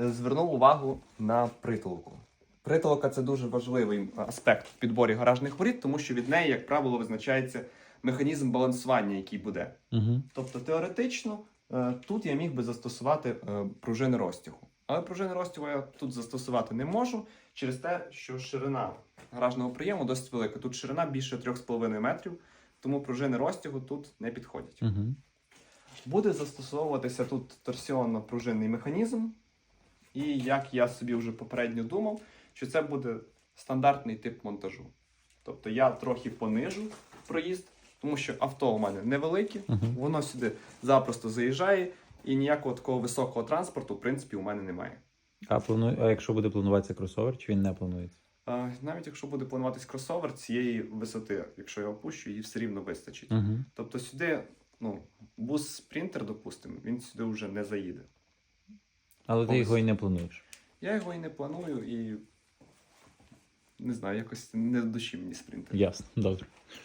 е, звернув увагу на притолку. Притолка це дуже важливий аспект в підборі гаражних воріт, тому що від неї, як правило, визначається механізм балансування, який буде. Угу. Тобто теоретично е, тут я міг би застосувати е, пружини розтягу. Але пружини розтягу я тут застосувати не можу через те, що ширина гаражного прийому досить велика. Тут ширина більше 3,5 метрів, тому пружини розтягу тут не підходять. Угу. Буде застосовуватися тут торсіонно-пружинний механізм. І як я собі вже попередньо думав, що це буде стандартний тип монтажу. Тобто я трохи понижу проїзд, тому що авто у мене невелике, воно сюди запросто заїжджає, і ніякого такого високого транспорту, в принципі, у мене немає. А плану... а якщо буде плануватися кросовер, чи він не планується? А, навіть якщо буде плануватись кросовер, цієї висоти, якщо я опущу, її все рівно вистачить. Тобто сюди, ну, бус спринтер, допустимо, він сюди вже не заїде. Але ти Ось. його і не плануєш. Я його і не планую, і не знаю, якось не до душі мені спринтер. Ясно, добре.